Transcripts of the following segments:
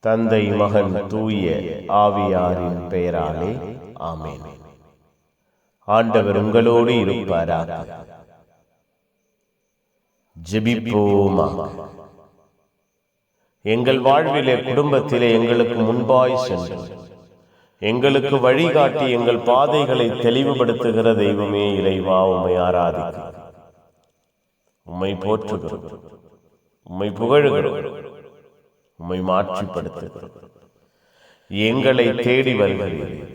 தந்தை மகன் தூய ஆவியாரின் பெயராலே ஆமென். ஆண்டவர் உங்களோடு இருப்பாராக. ஜெபிப்போமாக எங்கள் வாழ்விலே குடும்பத்திலே எங்களுக்கு முன்பாய் சென்று. எங்களுக்கு வழிகாட்டி எங்கள் பாதைகளை தெளிவுபடுத்துகிற தெய்வமே இறைவா உம்மை ஆராதிக்க உம்மை போற்றுகிறோம். உம்மை புகழுகிறோம். உம்மை மாற்றிப்படுத்துகிறோம். எங்களை தேடி வருகிறீர்கள்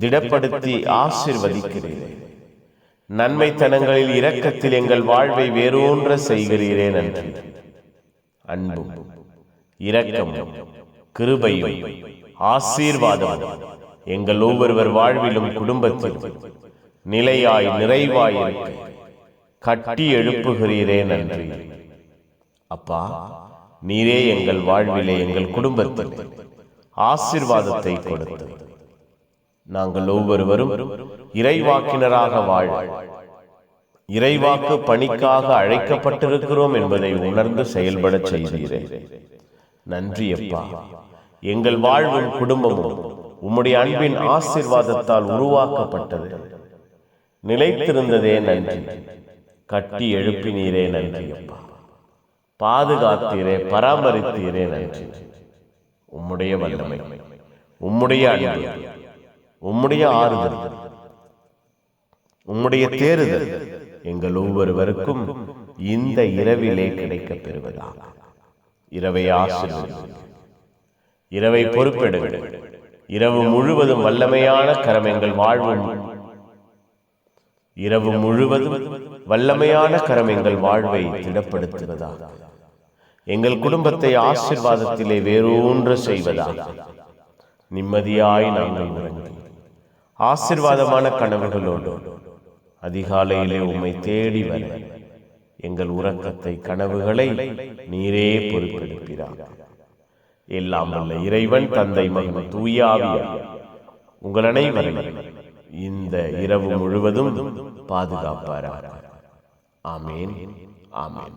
திடப்படுத்தி ஆசிர்வதிக்கிறீரே. நன்மைத்தனங்களில் இரக்கத்தில் எங்கள் வாழ்வை வேரூன்ற செய்கிறீரே நன்றி. அன்பும் இரக்கமும் கிருபையும் ஆசீர்வாதம் எங்கள் ஒவ்வொருவர் வாழ்விலும் குடும்பத்திலும் நிலையாய் நிறைவாய் இருக்க. கட்டி எழுப்புகிறீரே நன்றி. அப்பா நீரே எங்கள் வாழ்விலே எங்கள் குடும்பத்தில். ஆசீர்வாதத்தை கொடுத்து. நாங்கள் ஒவ்வொருவரும் இறைவாக்கினராக வாழ. இறைவாக்கு பணிக்காக அழைக்கப்பட்டிருக்கிறோம் என்பதை உணர்ந்து செயல்படச் செய்தீரே. நன்றி அப்பா. எங்கள் வாழ்வும் குடும்பமும் உம்முடைய அன்பின் ஆசீர்வாதத்தால் உருவாக்கப்பட்டது. நிலைத்திருந்ததே நன்றி. கட்டி எழுப்பினீரே நன்றி அப்பா. பாதுகாத்தீரே பராமரித்தீரே நன்றி. உம்முடைய வல்லமை உம்முடைய அன்பு உம்முடைய ஆறுதல் உம்முடைய தேறுதல் எங்கள் ஒவ்வொருவருக்கும் இந்த இரவிலே கிடைக்கப் பெறுவதாக. இரவை ஆசிரியர் இரவை பொறுப்பெடுங்கள். இரவு முழுவதும் வல்லமையான கரம் எங்கள் வாழ்வும். இரவு முழுவதும் வல்லமையான கரம் எங்கள் வாழ்வை திடப்படுத்துவதாக. எங்கள் குடும்பத்தை ஆசிர்வாதத்திலே வேரூன்ற செய்வதாக நிம்மதியாய் நாங்கள் உறங்கி ஆசிர்வாதமான கனவுகளோடு அதிகாலையிலே உம்மை தேடி வர எங்கள் உறக்கத்தை கனவுகளை நீரே பொறுப்பெடுக்கிறார் எல்லாம் வல்ல இறைவன் தந்தை மகன் தூயாவிய உங்கள் அனைவரையும் இந்த இரவு முழுவதும் பாதுகாப்பாராக. ஆமேன். ஆமேன்.